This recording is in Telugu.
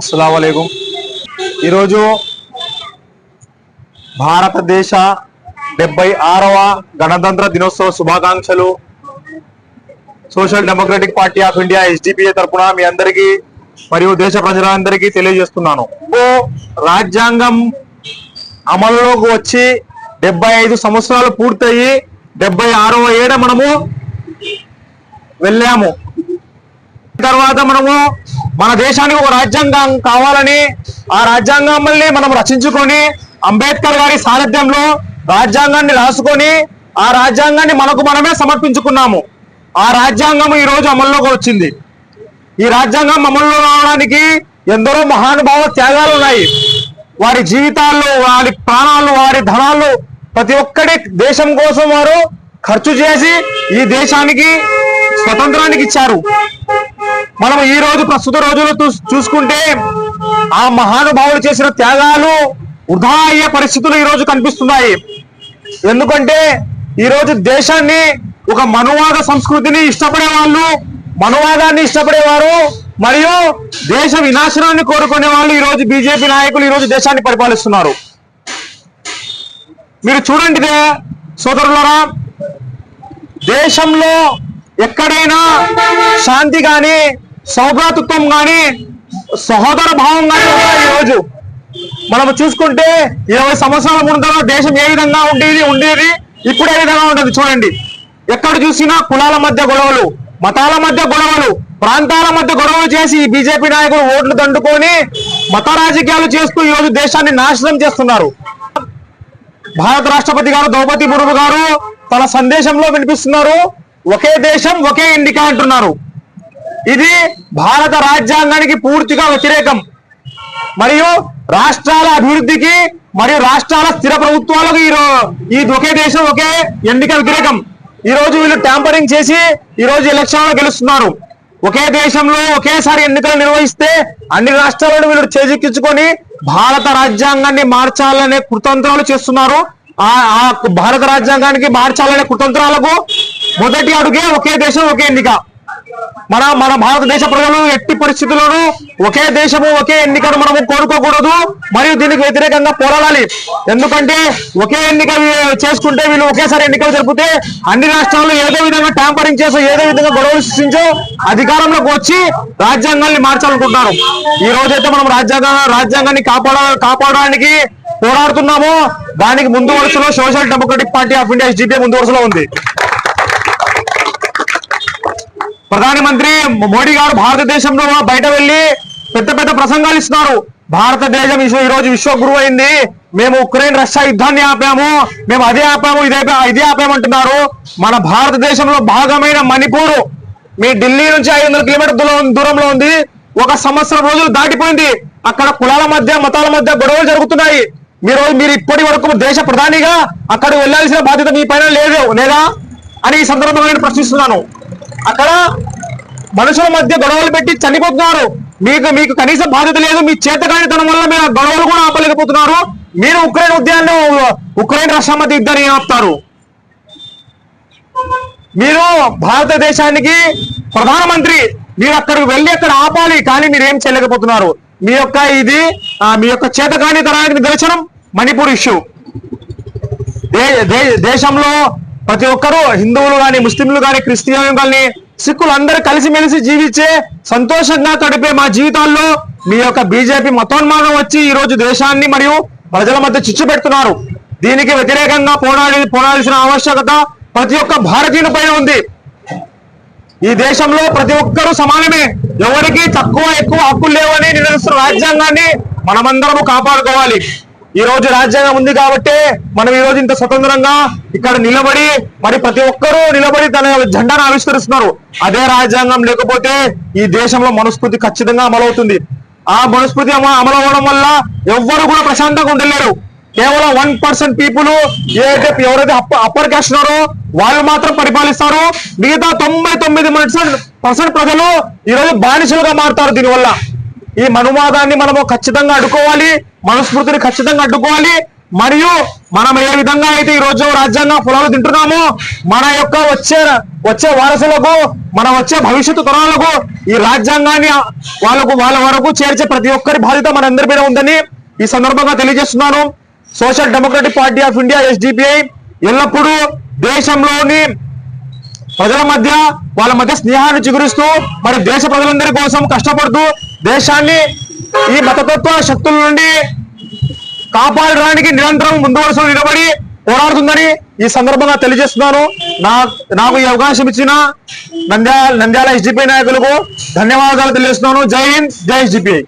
అస్సలం ఈరోజు భారతదేశ డెబ్బై ఆరవ గణతంత్ర దినోత్సవ శుభాకాంక్షలు. Social democratic party of India SDPI తరఫున మీ అందరికీ మరియు దేశ ప్రజలందరికీ తెలియజేస్తున్నాను. రాజ్యాంగం అమలులోకి వచ్చి డెబ్బై ఐదు సంవత్సరాలు పూర్తయి డెబ్బై ఆరవ ఏడ మనము వెళ్ళాము. తర్వాత మనము మన దేశానికి ఒక రాజ్యాంగం కావాలని ఆ రాజ్యాంగం మనం రచించుకొని అంబేద్కర్ గారి సారథ్యంలో రాజ్యాంగాన్ని రాసుకొని ఆ రాజ్యాంగాన్ని మనకు మనమే సమర్పించుకున్నాము. ఆ రాజ్యాంగం ఈ రోజు అమల్లోకి వచ్చింది. ఈ రాజ్యాంగం అమల్లో రావడానికి ఎందరో మహానుభావ త్యాగాలు ఉన్నాయి. వారి జీవితాల్లో వారి ప్రాణాలు వారి ధనాలు ప్రతి ఒక్కటి దేశం కోసం వారు ఖర్చు చేసి ఈ దేశానికి స్వతంత్రానికి ఇచ్చారు. మనం ఈ రోజు ప్రస్తుత రోజులు చూ- చూసుకుంటే ఆ మహానుభావులు చేసిన త్యాగాలు వృధా అయ్యే పరిస్థితులు ఈ రోజు కనిపిస్తున్నాయి. ఎందుకంటే ఈ రోజు దేశాన్ని ఒక మనువాద సంస్కృతిని ఇష్టపడే వాళ్ళు మనువాదాన్ని ఇష్టపడేవారు మరియు దేశ వినాశనాన్ని కోరుకునే వాళ్ళు ఈ రోజు బీజేపీ నాయకులు ఈ రోజు దేశాన్ని పరిపాలిస్తున్నారు. మీరు చూడండి సోదరులరా దేశంలో ఎక్కడైనా శాంతి కానీ సౌభ్రాతృత్వం గాని సహోదర భావం గాని ఈరోజు ఈ రోజు మనం చూసుకుంటే ఇరవై సంవత్సరాల ముందర దేశం ఏ విధంగా ఉండేది ఉండేది ఇప్పుడు ఏ విధంగా ఉంటుంది చూడండి. ఎక్కడ చూసినా కులాల మధ్య గొడవలు మతాల మధ్య గొడవలు ప్రాంతాల మధ్య గొడవలు చేసి బీజేపీ నాయకులు ఓట్లు దండుకొని మత రాజకీయాలు చేస్తూ ఈ రోజు దేశాన్ని నాశనం చేస్తున్నారు. భారత రాష్ట్రపతి గారు ద్రౌపది ముర్ము గారు తన సందేశంలో వినిపిస్తున్నారు ఒకే దేశం ఒకే ఇండికా అంటున్నారు. ఇది భారత రాజ్యాంగానికి పూర్తిగా వ్యతిరేకం. మరియు రాష్ట్రాల అభివృద్ధికి మరియు రాష్ట్రాల స్థిర ప్రభుత్వాలకు ఈ ఒకే దేశం ఒకే ఎన్నిక వ్యతిరేకం. ఈ రోజు వీళ్ళు ట్యాంపరింగ్ చేసి ఈ రోజు ఎలక్షన్లో గెలుస్తున్నారు. ఒకే దేశంలో ఒకేసారి ఎన్నికలు నిర్వహిస్తే అన్ని రాష్ట్రాలను వీళ్ళు చేజిక్కించుకొని భారత రాజ్యాంగాన్ని మార్చాలనే కుతంత్రాలు చేస్తున్నారు. ఆ ఆ భారత రాజ్యాంగానికి మార్చాలనే కుతంత్రాలకు మొదటి అడుగే ఒకే దేశం ఒకే ఎన్నిక. మన మన భారతదేశ ప్రజలు ఎట్టి పరిస్థితుల్లోనూ ఒకే దేశము ఒకే ఎన్నికను మనము కోరుకోకూడదు. మరియు దీనికి వ్యతిరేకంగా పోరాడాలి. ఎందుకంటే ఒకే ఎన్నిక చేసుకుంటే వీళ్ళు ఒకేసారి ఎన్నికలు జరిపితే అన్ని రాష్ట్రాల్లో ఏదో విధంగా ట్యాంపరింగ్ చేసో ఏదో విధంగా గొడవలు సృష్టించో అధికారంలోకి వచ్చి రాజ్యాంగాన్ని మార్చాలనుకుంటున్నారు. ఈ రోజైతే మనం రాజ్యాంగ రాజ్యాంగాన్ని కాపాడ కాపాడడానికి పోరాడుతున్నాము. దానికి ముందు వరుసలో social democratic party of India SDP ముందు వరుసలో ఉంది. ప్రధానమంత్రి మోడీ గారు భారతదేశంలో బయట వెళ్ళి పెద్ద పెద్ద ప్రసంగాలు ఇస్తున్నారు. భారతదేశం విశ్వ- ఈ రోజు విశ్వగురువు అయింది. మేము ఉక్రెయిన్ రష్యా యుద్ధాన్ని ఆపాము. మేము అదే ఆపాము ఇదే ఇదే ఆపామంటున్నారు. మన భారతదేశంలో భాగమైన మణిపూర్ మీ ఢిల్లీ నుంచి ఐదు వందల కిలోమీటర్ దూరం దూరంలో ఉంది. ఒక సంవత్సరం రోజులు దాటిపోయింది. అక్కడ కులాల మధ్య మతాల మధ్య గొడవలు జరుగుతున్నాయి. మీరు మీరు ఇప్పటి వరకు దేశ ప్రధానిగా అక్కడ వెళ్ళాల్సిన బాధ్యత మీ పైన లేదు లేదా? అని ఈ సందర్భంగా నేను ప్రశ్నిస్తున్నాను. అక్కడ మనుషుల మధ్య గొడవలు పెట్టి చనిపోతున్నారు. మీకు మీకు కనీస బాధ్యత లేదు. మీ చేతకానితనం వల్ల మీరు గొడవలు కూడా ఆపలేకపోతున్నారు. మీరు ఉక్రెయిన్ ఉద్యాన్ని ఉక్రెయిన్ రాష్ట్రం మధ్య యుద్ధాన్ని ఆపుతారు. మీరు భారతదేశానికి ప్రధానమంత్రి మీరు అక్కడికి వెళ్ళి అక్కడ ఆపాలి కానీ మీరు ఏం చేయలేకపోతున్నారు. మీ యొక్క ఇది మీ యొక్క చేతకాని తరానికి నిదర్శనం మణిపూర్ ఇష్యూ దేశంలో ప్రతి ఒక్కరూ హిందువులు కానీ ముస్లింలు గాని క్రిస్టియన్లు కానీ సిక్కులు అందరూ కలిసిమెలిసి జీవించే సంతోషంగా గడిపే మా జీవితాల్లో మీ యొక్క బీజేపీ మతోన్మాదం వచ్చి ఈ రోజు దేశాన్ని మరియు ప్రజల మధ్య చిచ్చు పెడుతున్నారు. దీనికి వ్యతిరేకంగా పోరాడి పోరాడాల్సిన ఆవశ్యకత ప్రతి ఒక్క భారతీయుని పైన ఉంది. ఈ దేశంలో ప్రతి ఒక్కరూ సమానమే. ఎవరికి తక్కువ ఎక్కువ హక్కులు లేవని నిర్ణయిస్తున్న రాజ్యాంగాన్ని మనమందరము కాపాడుకోవాలి. ఈ రోజు రాజ్యాంగం ఉంది కాబట్టి మనం ఈ రోజు ఇంత స్వతంత్రంగా ఇక్కడ నిలబడి మరి ప్రతి ఒక్కరూ నిలబడి తన జెండాను ఆవిష్కరిస్తున్నారు. అదే రాజ్యాంగం లేకపోతే ఈ దేశంలో మనస్ఫూర్తి ఖచ్చితంగా అమలవుతుంది. ఆ మనస్ఫూర్తి అమ- అమలు అవ్వడం వల్ల ఎవ్వరు కూడా ప్రశాంతంగా ఉండలేరు. కేవలం వన్ పర్సెంట్ పీపుల్ ఏదైతే ఎవరైతే అప్పర్ క్యాస్ట్ ఉన్నారో వాళ్ళు మాత్రం పరిపాలిస్తారు. మిగతా తొంభై తొమ్మిది పర్సెంట్ ప్రజలు ఈ రోజు బానిసలుగా మారుతారు దీనివల్ల. ఈ మనువాదాన్ని మనము ఖచ్చితంగా అడ్డుకోవాలి మనస్ఫూర్తిని ఖచ్చితంగా అడ్డుకోవాలి. మరియు మనం ఏ విధంగా అయితే ఈ రోజు రాజ్యాంగ పొలాలు తింటున్నామో మన యొక్క వచ్చే వచ్చే వారసులకు మన వచ్చే భవిష్యత్తు తరాలకు ఈ రాజ్యాంగాన్ని వాళ్ళకు వాళ్ళ వరకు చేర్చే ప్రతి ఒక్కరి బాధ్యత మనందరి మీద ఉందని ఈ సందర్భంగా తెలియజేస్తున్నాను. Social democratic party of India SDPI ఎల్లప్పుడూ దేశంలోని ప్రజల మధ్య వాళ్ళ మధ్య స్నేహాన్ని చిగురిస్తూ మరి దేశ ప్రజలందరి కోసం కష్టపడుతూ దేశాన్ని ఈ మతతత్వ శక్తుల నుండి కాపాడడానికి నిరంతరం ముందు వరుసలో నిలబడి పోరాడుతుందని ఈ సందర్భంగా తెలియజేస్తున్నాను. నా నాకు ఈ అవకాశం ఇచ్చిన నంద్యాల నంద్యాల ఎస్డిపి నాయకులకు ధన్యవాదాలు తెలియజేస్తున్నాను. జై హింద్ జై ఎస్డిపిఐ